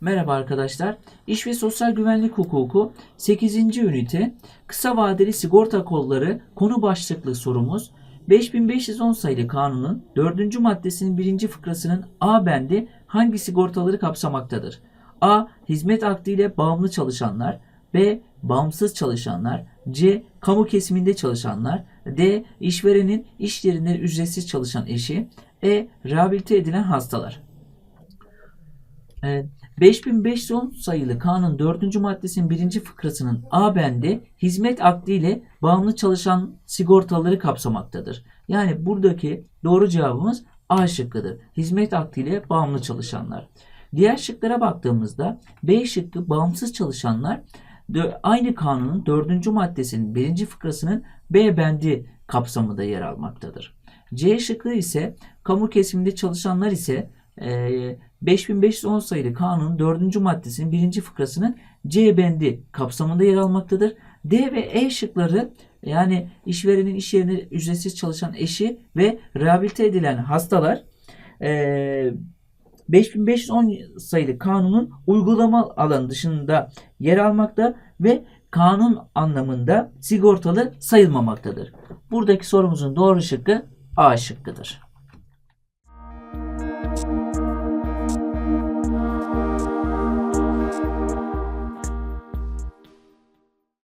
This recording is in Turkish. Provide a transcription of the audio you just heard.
Merhaba arkadaşlar. İş ve Sosyal Güvenlik Hukuku 8. ünite kısa vadeli sigorta kolları konu başlıklı sorumuz 5510 sayılı kanunun 4. maddesinin 1. fıkrasının A bendi hangi sigortaları kapsamaktadır? A. Hizmet akdiyle bağımlı çalışanlar B. Bağımsız çalışanlar C. Kamu kesiminde çalışanlar D. işverenin iş yerinde ücretsiz çalışan eşi E. Rehabilite edilen hastalar Evet. 5510 sayılı kanun 4. maddesinin 1. fıkrasının A bendi hizmet akdiyle bağımlı çalışan sigortaları kapsamaktadır. Yani buradaki doğru cevabımız A şıkkıdır. Hizmet akdiyle bağımlı çalışanlar. Diğer şıklara baktığımızda B şıkkı bağımsız çalışanlar aynı kanunun 4. maddesinin 1. fıkrasının B bendi kapsamında yer almaktadır. C şıkkı ise kamu kesiminde çalışanlar ise eee 5510 sayılı kanunun 4. maddesinin 1. fıkrasının C bendi kapsamında yer almaktadır. D ve E şıkları yani işverenin iş yerinde ücretsiz çalışan eşi ve rehabilite edilen hastalar eee 5510 sayılı kanunun uygulama alanı dışında yer almakta ve kanun anlamında sigortalı sayılmamaktadır. Buradaki sorumuzun doğru şıkkı A şıkkıdır.